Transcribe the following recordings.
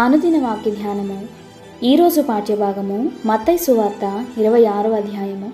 అనుదిన వాక్య ధ్యానము ఈరోజు పాఠ్యభాగము మత్తై సువార్త ఇరవై ఆరో అధ్యాయము.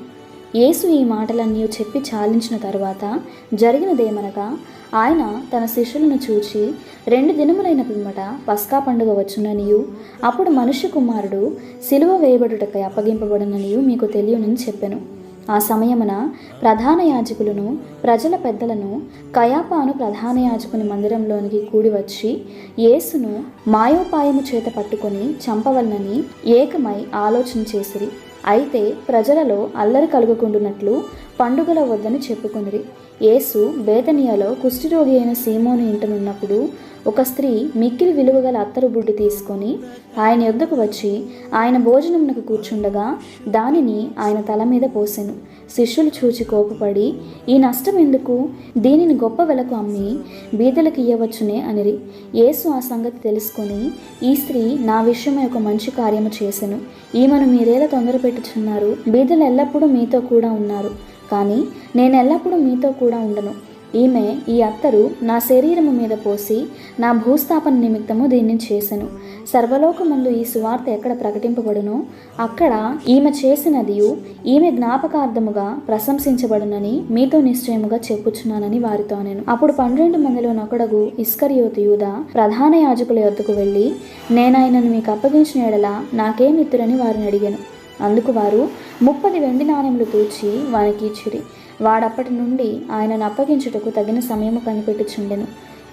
యేసు ఈ మాటలన్నీ చెప్పి చాలించిన తరువాత జరిగినదేమనగా ఆయన తన శిష్యులను చూచి రెండు దినములైన పిమ్మట పస్కా పండుగ వచ్చుననియు. అప్పుడు మనుష్య కుమారుడు సిలువ వేయబడుటకై అప్పగింపబడుననియు మీకు తెలియనని చెప్పెను. ఆ సమయమున ప్రధాన యాజకులను ప్రజల పెద్దలను కయాపాను ప్రధాన యాజకుని మందిరంలోనికి కూడివచ్చి యేసును మాయోపాయము చేత పట్టుకొని చంపవలనని ఏకమై ఆలోచన చేసిరి. అయితే ప్రజలలో అల్లరి కలుగుకుండునట్లు పండుగల వద్దని చెప్పుకుంది యేసు బేతనియాలో కుష్ఠిరోగి అయిన సీమోను ఇంటనున్నప్పుడు ఒక స్త్రీ మిక్కిలి విలువగల అత్తరు బుడ్డి తీసుకొని ఆయన యొద్దకు వచ్చి ఆయన భోజనమునకు కూర్చుండగా దానిని ఆయన తల మీద పోసెను. శిష్యులు చూచి కోపపడి ఈ నష్టం ఎందుకు? దీనిని గొప్ప వెలకు అమ్మి బీదలకు ఇయ్యవచ్చునే అనిరి. యేసు ఆ సంగతి తెలుసుకొని ఈ స్త్రీ నా విషయమై ఒక మంచి కార్యము చేసెను. ఈమెను మీరేలా తొందర పెట్టుచున్నారు బీదలు ఎల్లప్పుడూ మీతో కూడా ఉన్నారు. కానీ నేను ఎల్లప్పుడూ మీతో కూడా ఉండను. ఈమె ఈ అత్తరు నా శరీరము మీద పోసి నా భూస్థాపన నిమిత్తము దీన్ని చేసెను. సర్వలోకమందు ఈ సువార్త ఎక్కడ ప్రకటింపబడునో అక్కడ ఈమె చేసినదియు ఈమె జ్ఞాపకార్థముగా ప్రశంసించబడునని మీతో నిశ్చయముగా చెప్పుచున్నానని వారితో నేను అప్పుడు పన్నెండు మందిలో నొకడగు ఇస్కరియోతు యూద ప్రధాన యాజకుల యొద్దకు వెళ్ళి నేనాయనను మీకు అప్పగించిన ఎడల నాకేమిత్తురని వారిని అడిగాను. అందుకు వారు ముప్పది వెండి నాణ్యములు తూచి వానికి ఇచ్చిరి. వాడప్పటి నుండి ఆయనను అప్పగించుటకు తగిన సమయము కనిపెట్టుచుండెను.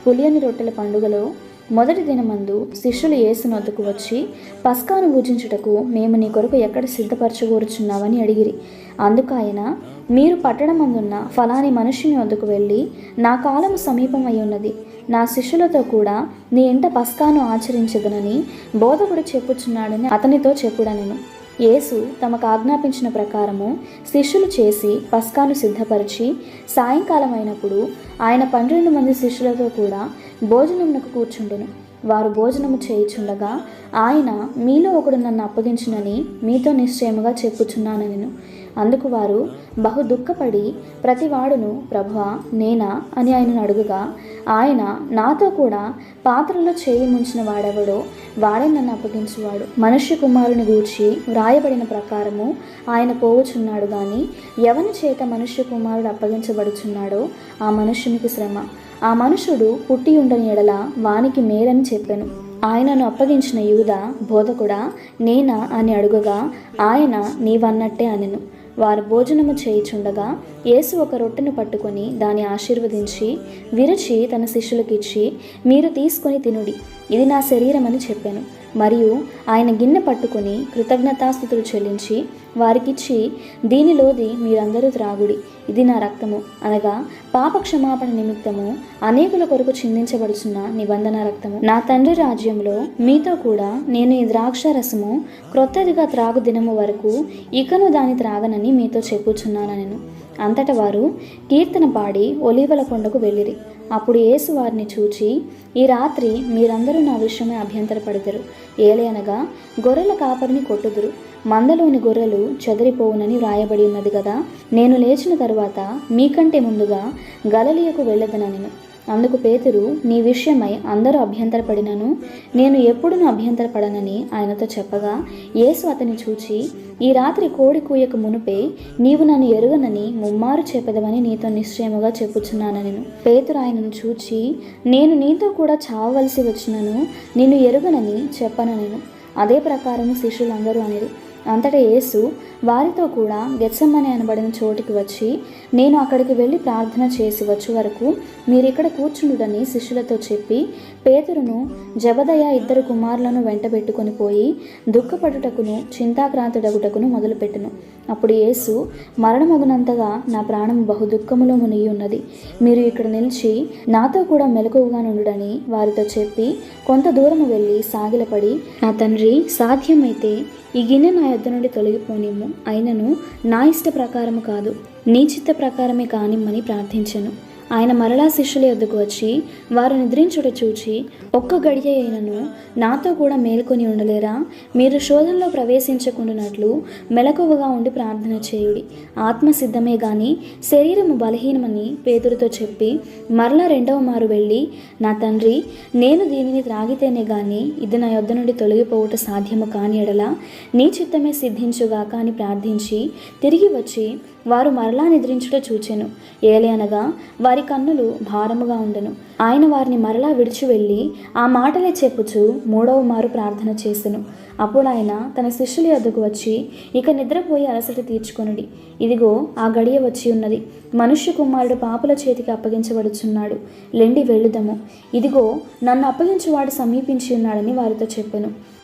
పులియని రొట్టెల పండుగలో మొదటి దినమందు శిష్యులు యేసునొద్దకు వచ్చి పస్కాను పూజించుటకు మేము నీ కొరకు ఎక్కడ సిద్ధపరచగోరుచున్నావని అడిగిరి. అందుకు ఆయన మీరు పట్టణమందున్న ఫలాని మనుషుని వద్దకు వెళ్ళి నా కాలము సమీపమై ఉన్నది నా శిష్యులతో కూడా నీ ఇంట పస్కాను ఆచరించదనని బోధకుడు చెప్పుచున్నాడని అతనితో చెప్పుడనెను. యేసు తమకు ఆజ్ఞాపించిన ప్రకారము శిష్యులు చేసి పస్కాను సిద్ధపరిచి సాయంకాలం అయినప్పుడు ఆయన పన్నెండు మంది శిష్యులతో కూడా భోజనమునకు కూర్చుండెను. వారు భోజనము చేయుచుండగా ఆయన మీలో ఒకడు నన్ను అప్పగించునని మీతో నిశ్చయముగా చెప్పుచున్నాను నేను అందుకు వారు బహు దుఃఖపడి ప్రతివాడును ప్రభువా నేనా? అని ఆయనను అడుగుగా ఆయన నాతో కూడా పాత్రలో చేయి ముంచిన వాడెవడో వాడే నన్ను అప్పగించువాడు. మనుష్య కుమారుని గూర్చి వ్రాయబడిన ప్రకారము ఆయన పోవచున్నాడు గాని ఎవని చేత మనుష్య కుమారుడు అప్పగించబడుచున్నాడో ఆ మనుష్యునికి శ్రమ. ఆ మనుషుడు పుట్టి ఉండని ఎడల వానికి మేరని చెప్పాను. ఆయనను అప్పగించిన యూద బోధకుడా నేనా? అని అడుగగా ఆయన నీవన్నట్టే అనెను. వారు భోజనము చేయుచుండగా యేసు ఒక రొట్టెను పట్టుకొని దాన్ని ఆశీర్వదించి విరిచి తన శిష్యులకిచ్చి మీరు తీసుకొని తినుడి. ఇది నా శరీరం అని చెప్పాను. మరియు ఆయన గిన్నె పట్టుకొని కృతజ్ఞతాస్థుతులు చెల్లించి వారికిచ్చి దీనిలోది మీరందరూ త్రాగుడి. ఇది నా రక్తము. అనగా పాప క్షమాపణ నిమిత్తము అనేకుల కొరకు చిందించబడుచున్న నిబంధన రక్తము. నా తండ్రి రాజ్యంలో మీతో కూడా నేను ఈ ద్రాక్ష రసము క్రొత్తదిగా త్రాగు దినము వరకు ఇకను దాని త్రాగనని మీతో చెప్పుచున్నాను నేను. అంతట వారు కీర్తన పాడి ఒలీవల కొండకు వెళ్ళిరి. అప్పుడు యేసు వారిని చూచి ఈ రాత్రి మీరందరూ నా విషయమే అభ్యంతరపడతారు ఏలయనగా గొర్రెల కాపరిని కొట్టుదురు. మందలోని గొర్రెలు చెదిరిపోవునని వ్రాయబడి ఉన్నది కదా నేను లేచిన తరువాత మీకంటే ముందుగా గలలియకు వెళ్ళదనను అందుకు పేతురు నీ విషయమై అందరూ అభ్యంతరపడినను. నేను ఎప్పుడునూ అభ్యంతరపడనని ఆయనతో చెప్పగా యేసు అతని చూచి ఈ రాత్రి కోడి కూయక మునుపే నీవు నన్ను ఎరుగనని ముమ్మారు చెప్పదవని నీతో నిశ్చయముగా చెప్పుచున్నాను నేను పేతురు ఆయనను చూచి నేను నీతో కూడా చావవలసి వచ్చినను. నిన్ను ఎరుగనని చెప్పను నేను అదే ప్రకారము శిష్యులందరూ అనేది అంతటా యేసు వారితో కూడా గెత్సమ్మని అనబడిన చోటికి వచ్చి నేను అక్కడికి వెళ్ళి ప్రార్థన చేసి వచ్చే వరకు మీరు ఇక్కడ కూర్చుండుడని శిష్యులతో చెప్పి పేతురును జబదయ ఇద్దరు కుమారులను వెంటబెట్టుకొని పోయి దుఃఖపడుటకును చింతాక్రాంతుడగుటకును మొదలుపెట్టును. అప్పుడు యేసు మరణమగునంతగా నా ప్రాణం బహు దుఃఖములో మునిగి ఉన్నది మీరు ఇక్కడ నిలిచి నాతో కూడా మెలకువగా నుండుడని వారితో చెప్పి కొంత దూరము వెళ్ళి సాగిలపడి నా తండ్రి సాధ్యమైతే ఈ గిన్నె నా యొద్ద నుండి తొలగిపోనిమ్ము. అయినను నా ఇష్ట ప్రకారము కాదు నీ చిత్త ప్రకారమే కానిమ్మని ప్రార్థించను. ఆయన మరలా శిష్యుల యొద్దకు వచ్చి వారు నిద్రించుట చూచి ఒక్క గడియ అయినను నాతో కూడా మేల్కొని ఉండలేరా? మీరు శోధనలో ప్రవేశించకుండానట్లు మెలకువగా ఉండి ప్రార్థన చేయుడి. ఆత్మ సిద్ధమే గాని శరీరము బలహీనమని పేతురుతో చెప్పి మరలా రెండవ మారు వెళ్ళి నా తండ్రి నేను దీనిని త్రాగితేనే గాని ఇది నా యొద్ద నుండి తొలగిపోవుట సాధ్యము కాని ఎడల నీ చిత్తమే సిద్ధించుగాక అని ప్రార్థించి తిరిగి వచ్చి వారు మరలా నిద్రించుట చూచెను. ఏలి అనగా వారి కన్నులు భారముగా ఉండెను. ఆయన వారిని మరలా విడిచి వెళ్ళి ఆ మాటలే చెప్పుచు మూడవ మారు ప్రార్థన చేసెను. అప్పుడు ఆయన తన శిష్యుల యొద్దకు వచ్చి ఇక నిద్రపోయి అలసట తీర్చుకొనుడి. ఇదిగో ఆ గడియ వచ్చి ఉన్నది. మనుష్య కుమారుడు పాపుల చేతికి అప్పగించబడుచున్నాడు. లెండి వెళ్ళుదము. ఇదిగో నన్ను అప్పగించువాడు సమీపించి ఉన్నాడని వారితో చెప్పెను.